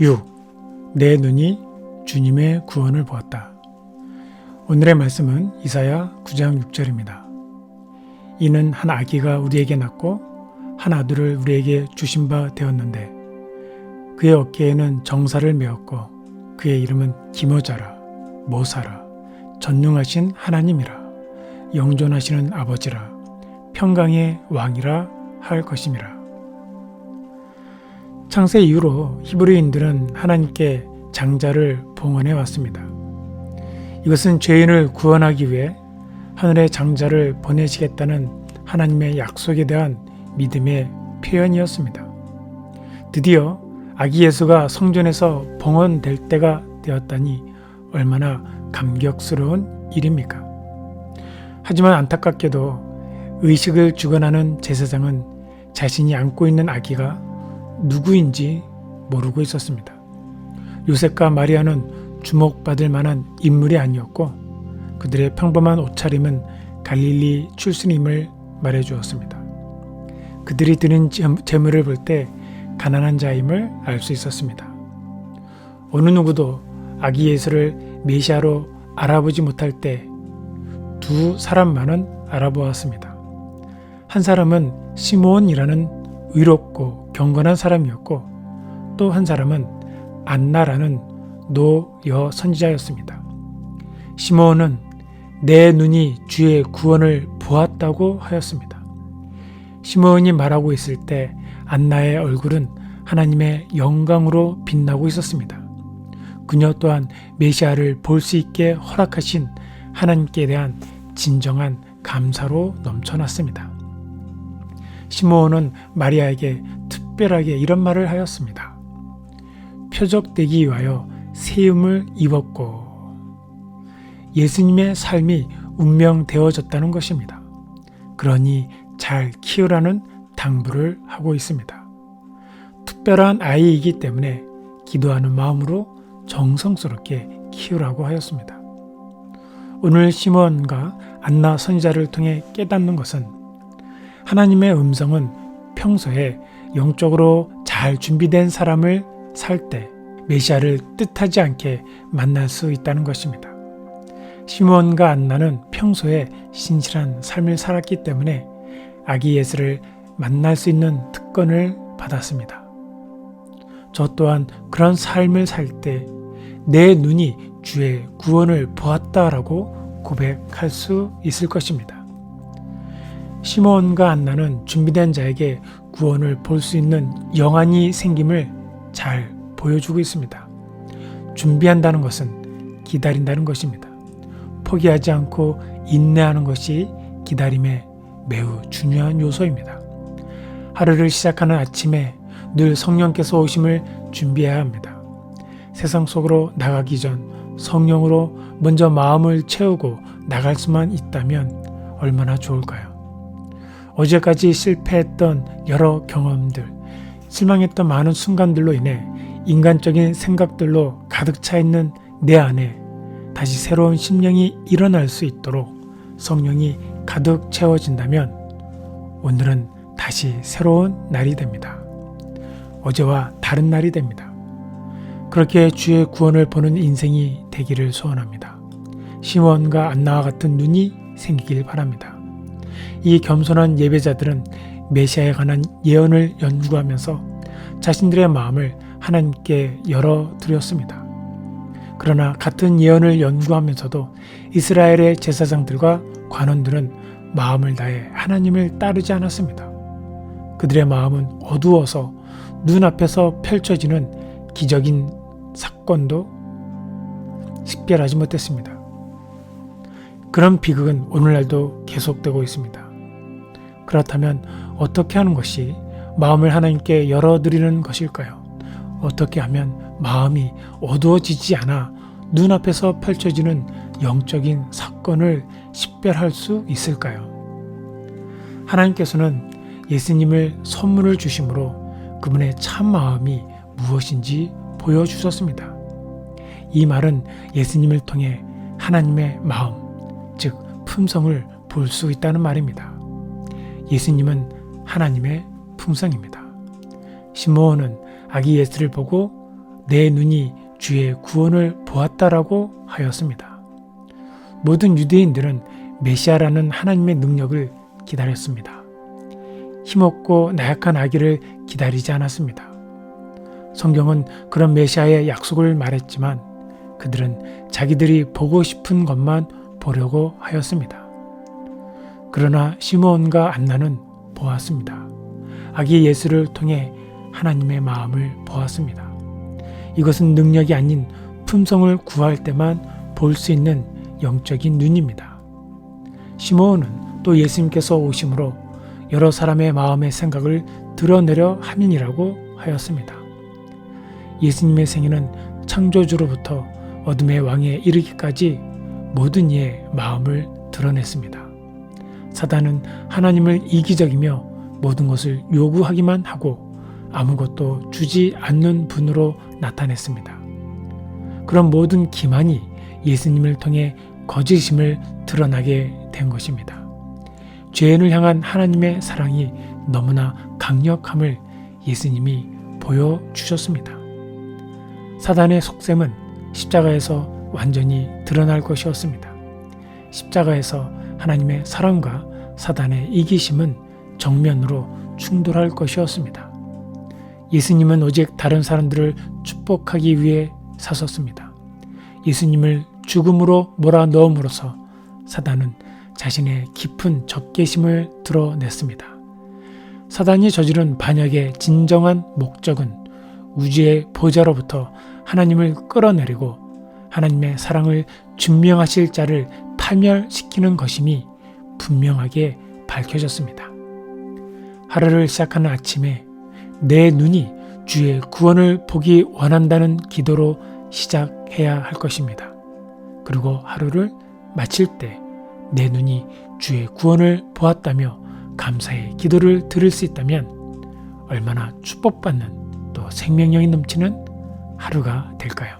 6. 내 눈이 주님의 구원을 보았다. 오늘의 말씀은 이사야 9장 6절입니다. 이는 한 아기가 우리에게 낳고 한 아들을 우리에게 주신 바 되었는데 그의 어깨에는 정사를 메었고 그의 이름은 기모자라 모사라 전능하신 하나님이라 영존하시는 아버지라 평강의 왕이라 할 것임이라. 창세 이후로 히브리인들은 하나님께 장자를 봉헌해 왔습니다. 이것은 죄인을 구원하기 위해 하늘의 장자를 보내시겠다는 하나님의 약속에 대한 믿음의 표현이었습니다. 드디어 아기 예수가 성전에서 봉헌될 때가 되었다니 얼마나 감격스러운 일입니까? 하지만 안타깝게도 의식을 주관하는 제사장은 자신이 안고 있는 아기가 누구인지 모르고 있었습니다. 요셉과 마리아는 주목받을 만한 인물이 아니었고 그들의 평범한 옷차림은 갈릴리 출신임을 말해 주었습니다. 그들이 드는 재물을 볼 때 가난한 자임을 알 수 있었습니다. 어느 누구도 아기 예수를 메시아로 알아보지 못할 때 두 사람만은 알아보았습니다. 한 사람은 시몬이라는 의롭고 경건한 사람이었고 또 한 사람은 안나라는 노여 선지자였습니다. 시몬은 내 눈이 주의 구원을 보았다고 하였습니다. 시몬이 말하고 있을 때 안나의 얼굴은 하나님의 영광으로 빛나고 있었습니다. 그녀 또한 메시아를 볼 수 있게 허락하신 하나님께 대한 진정한 감사로 넘쳐났습니다. 시므온은 마리아에게 특별하게 이런 말을 하였습니다. 표적되기 위하여 세움을 입었고 예수님의 삶이 운명되어졌다는 것입니다. 그러니 잘 키우라는 당부를 하고 있습니다. 특별한 아이이기 때문에 기도하는 마음으로 정성스럽게 키우라고 하였습니다. 오늘 시몬과 안나 선지자를 통해 깨닫는 것은 하나님의 음성은 평소에 영적으로 잘 준비된 사람을 살 때 메시아를 뜻하지 않게 만날 수 있다는 것입니다. 시몬과 안나는 평소에 신실한 삶을 살았기 때문에 아기 예수를 만날 수 있는 특권을 받았습니다. 저 또한 그런 삶을 살 때 내 눈이 주의 구원을 보았다라고 고백할 수 있을 것입니다. 시몬과 안나는 준비된 자에게 구원을 볼 수 있는 영안이 생김을 잘 보여주고 있습니다. 준비한다는 것은 기다린다는 것입니다. 포기하지 않고 인내하는 것이 기다림의 매우 중요한 요소입니다. 하루를 시작하는 아침에 늘 성령께서 오심을 준비해야 합니다. 세상 속으로 나가기 전 성령으로 먼저 마음을 채우고 나갈 수만 있다면 얼마나 좋을까요? 어제까지 실패했던 여러 경험들, 실망했던 많은 순간들로 인해 인간적인 생각들로 가득 차 있는 내 안에 다시 새로운 심령이 일어날 수 있도록 성령이 가득 채워진다면 오늘은 다시 새로운 날이 됩니다. 어제와 다른 날이 됩니다. 그렇게 주의 구원을 보는 인생이 되기를 소원합니다. 시몬과 안나와 같은 눈이 생기길 바랍니다. 이 겸손한 예배자들은 메시아에 관한 예언을 연구하면서 자신들의 마음을 하나님께 열어드렸습니다. 그러나 같은 예언을 연구하면서도 이스라엘의 제사장들과 관원들은 마음을 다해 하나님을 따르지 않았습니다. 그들의 마음은 어두워서 눈앞에서 펼쳐지는 기적인 사건도 식별하지 못했습니다. 그런 비극은 오늘날도 계속되고 있습니다. 그렇다면 어떻게 하는 것이 마음을 하나님께 열어드리는 것일까요? 어떻게 하면 마음이 어두워지지 않아 눈앞에서 펼쳐지는 영적인 사건을 식별할 수 있을까요? 하나님께서는 예수님을 선물을 주심으로 그분의 참 마음이 무엇인지 보여주셨습니다. 이 말은 예수님을 통해 하나님의 마음, 즉 품성을 볼 수 있다는 말입니다. 예수님은 하나님의 품성입니다. 시므온은 아기 예수를 보고 내 눈이 주의 구원을 보았다라고 하였습니다. 모든 유대인들은 메시아라는 하나님의 능력을 기다렸습니다. 힘없고 나약한 아기를 기다리지 않았습니다. 성경은 그런 메시아의 약속을 말했지만 그들은 자기들이 보고 싶은 것만 보려고 하였습니다. 그러나 시므온과 안나는 보았습니다. 아기 예수를 통해 하나님의 마음을 보았습니다. 이것은 능력이 아닌 품성을 구할 때만 볼 수 있는 영적인 눈입니다. 시므온은 또 예수님께서 오심으로 여러 사람의 마음의 생각을 드러내려 함이니라고 하였습니다. 예수님의 생애는 창조주로부터 어둠의 왕에 이르기까지 모든 이의 마음을 드러냈습니다. 사단은 하나님을 이기적이며 모든 것을 요구하기만 하고 아무것도 주지 않는 분으로 나타냈습니다. 그런 모든 기만이 예수님을 통해 거짓임을 드러나게 된 것입니다. 죄인을 향한 하나님의 사랑이 너무나 강력함을 예수님이 보여주셨습니다. 사단의 속셈은 십자가에서 완전히 드러날 것이었습니다. 십자가에서 하나님의 사랑과 사단의 이기심은 정면으로 충돌할 것이었습니다. 예수님은 오직 다른 사람들을 축복하기 위해 사섰습니다. 예수님을 죽음으로 몰아넣음으로써 사단은 자신의 깊은 적개심을 드러냈습니다. 사단이 저지른 반역의 진정한 목적은 우주의 보좌로부터 하나님을 끌어내리고 하나님의 사랑을 증명하실 자를 파멸시키는 것임이 분명하게 밝혀졌습니다. 하루를 시작하는 아침에 내 눈이 주의 구원을 보기 원한다는 기도로 시작해야 할 것입니다. 그리고 하루를 마칠 때 내 눈이 주의 구원을 보았다며 감사의 기도를 드릴 수 있다면 얼마나 축복받는 또 생명력이 넘치는 하루가 될까요?